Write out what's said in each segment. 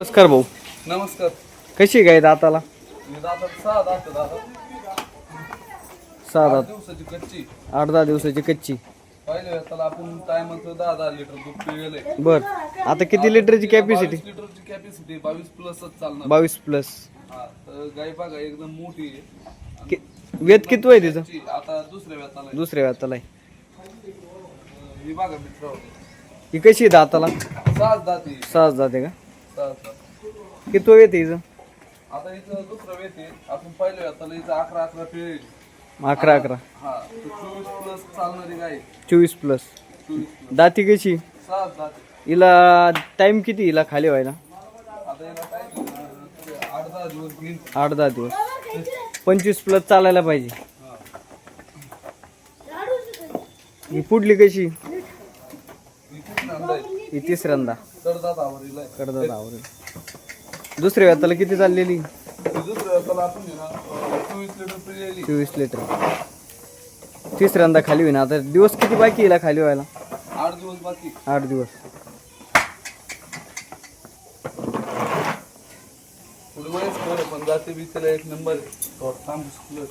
नमस्कार भाऊ. नमस्कार. कशी गाय दाताला? दादा सहा दात दादा सहा दात. दिवसाची कच्ची. आठ दहा दिवसाची कच्ची. पहिले त्याला आपण टायमाचं दहा दहा लिटर दूध बर. आता किती लिटरची कॅपॅसिटी बावीस लिटरची कॅपॅसिटी बावीस प्लसच चालणार. बावीस प्लस हा तर गाय बघा एकदम मोठी आहे. वेत किती आहे तिचं. आता दुसऱ्या व्याताला आहे. दुसऱ्या आहे. ही बघा मित्र ही कशी आहे दाताला? सहाच दाती सहा जाते का? किती येते हिचं आता इथं दुसरं आहे आपण इथं अकरा अकरा अकरा अकरा. हा चोवीस प्लस चालणारी गाय. चोवीस प्लस. दाती कशी? दाती. हिला टाइम किती हिला खाली व्हायला? आता आठ दहा दिवस घेईन. आठ दहा दिवस. पंचवीस प्लस चालायला पाहिजे. पुढली कशी? ही तिसऱ्यांदा. कडदात आवरीला आहे. कडदा आवरेल दुसऱ्या व्याताला किती चाललेली? हे आपण आहे ना, अं, चोवीस लिटर पिळलेली चोवीस लिटर. तिसऱ्यांदा खाली होईना. आता दिवस किती बाकी हिला खाली व्हायला? आठ दिवस बाकी. आठ दिवस. पुढे वयस खरं पण जाते बिचारा एक नंबर आहे. थोडं थांब स्कूल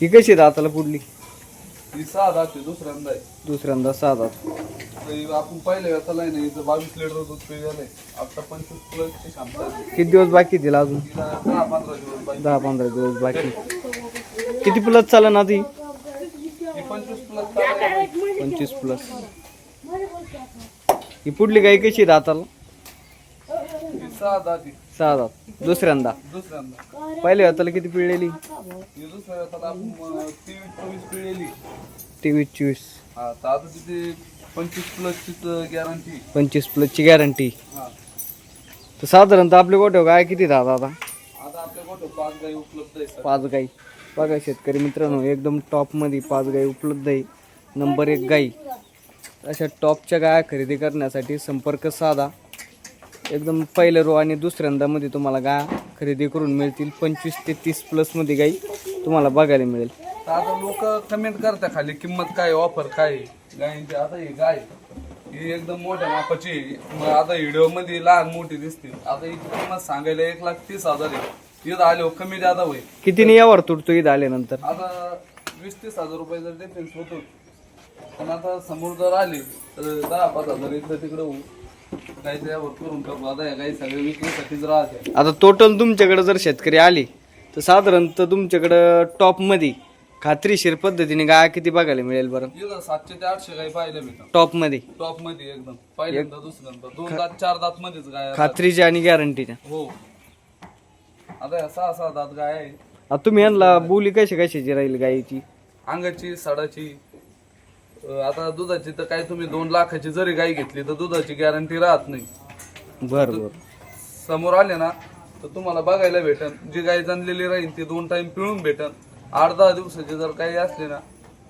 ही कशी दाताला पुढली? ही सहा दुसऱ्यांदा आहे. दुसऱ्यांदा सहा दात तर ही आपण पहिल्या वेळेला आहे ना इथं बावीस लिटर दूध पिळलेलं आहे आता पंचवीस प्लसची क्षमता आहे. किती दिवस बाकी तिला अजून? तिला दहा पंधरा दिवस बाकी. दहा पंधरा दिवस बाकी. किती प्लस चालेल ना ती? ही पंचवीस प्लस. पंचवीस प्लस ही पुढली गाय कशी ही सहा जाती सहा दात दुसऱ्यांदा. दुसऱ्यांदा. पहिल्या हाताला किती पिळलेली? ही दुसऱ्या वेळेला आपण अं, तेवीस चोवीस पिळलेली. तेवीस चोवीस. हा तर आता तिथे पंचवीस प्लसचीच गॅरंटी पंचवीस प्लसची गॅरंटी हा. तर साधारणतः आपल्या गोठ्यावर गाय किती राहतात आता? आता आपल्या गोठं पाच गाई उपलब्ध आहे सर. पाच गाई. बघा शेतकरी मित्रांनो एकदम टॉपमध्ये पाच गाई उपलब्ध आहे. नंबर एक गाई. अशा टॉपच्या गाया खरेदी करण्यासाठी संपर्क साधा. एकदम पहिल्या रो आणि दुसऱ्यांदामध्ये तुम्हाला गाया खरेदी करून मिळतील. पंचवीस ते तीस प्लसमध्ये गाई तुम्हाला बघायला मिळेल. तर आता लोक कमेंट करतात खाली किंमत काय ऑफर काय? गायींची आता ही गाय ही एकदम मोठ्या मापाची आहे. मग आता व्हिडिओमध्ये लहान मोठी दिसतील आता हिची किंमत सांगायला एक लाख तीस हजार आहे. इथं आले कमी जादा होईल. कितीने यावर तुटतो इथं आल्यानंतर? आता वीस तीस हजार रुपये जर डिफरन्स होतो पण आता समोर जर आले तर दहा पाच हजार इकडे तिकडे होऊ. गायचं यावर करून टाकू. आता गाई सगळे विक्रीसाठीच राहते आता टोटल तुमच्याकडे जर शेतकरी आले तर साधारणतः तुमच्याकडं टॉपमध्ये खात्रीशीर पद्धतीने गाय किती बघायला मिळेल बरं? इथं सातशे ते आठशे गाई पाहायला भेटतात. टॉपमध्ये टॉपमध्ये एकदम. पहिल्यांदा दुसऱ्यांदा. दोन दात चार दात मध्येच गाय. खात्रीच्या आणि गॅरंटीच्या हो. आता या सहा सहा दात गाय आहे आता तुम्ही यांना बोली कशी कशाची राहील गायीची? अंगाची साडाची. अं, आता दुधाची तर काय तुम्ही दोन लाखाची जरी गाय घेतली तर दुधाची गॅरंटी राहत नाही. बर बर. समोर आले ना तर तुम्हाला बघायला भेटन. जी गाय जनलेली राहील ती दोन टाइम पिळून भेटन. आठ दहा दिवसाचे जर काही असले ना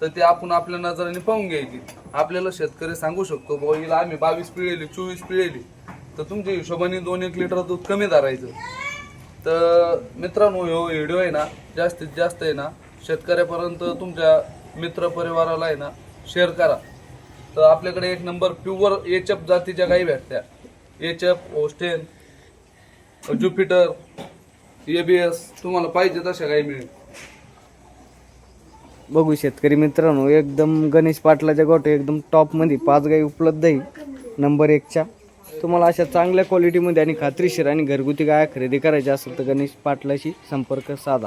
तर ते आपण आपल्या नजरेने पाहून घ्यायची. आपल्याला शेतकरी सांगू शकतो बाबा हिला आम्ही बावीस पिळेली चोवीस पिळेली. तर तुमच्या हिशोबाने दोन एक लिटर दूध कमी धरायचं. तर मित्रांनो हो व्हिडिओ आहे ना जास्तीत जास्त आहे ना शेतकऱ्यापर्यंत तुमच्या मित्र परिवाराला आहे ना शेअर करा. तर आपल्याकडे एक नंबर प्युअर एचएफ जातीच्या गाई भेटत्या. एचएफ होस्टेन ज्युपिटर एबीएस तुम्हाला पाहिजे तशा गाई मिळेल बघू शेतकरी मित्रांनो एकदम गणेश पाटलाच्या गोटे एकदम टॉपमध्ये पाच गाई उपलब्ध आहे नंबर एकच्या तुम्हाला अशा चांगल्या क्वालिटीमध्ये आणि खात्रीशीर आणि घरगुती गाया खरेदी करायच्या असेल तर गणेश पाटलाशी संपर्क साधा.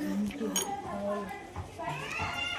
嗯，对，然。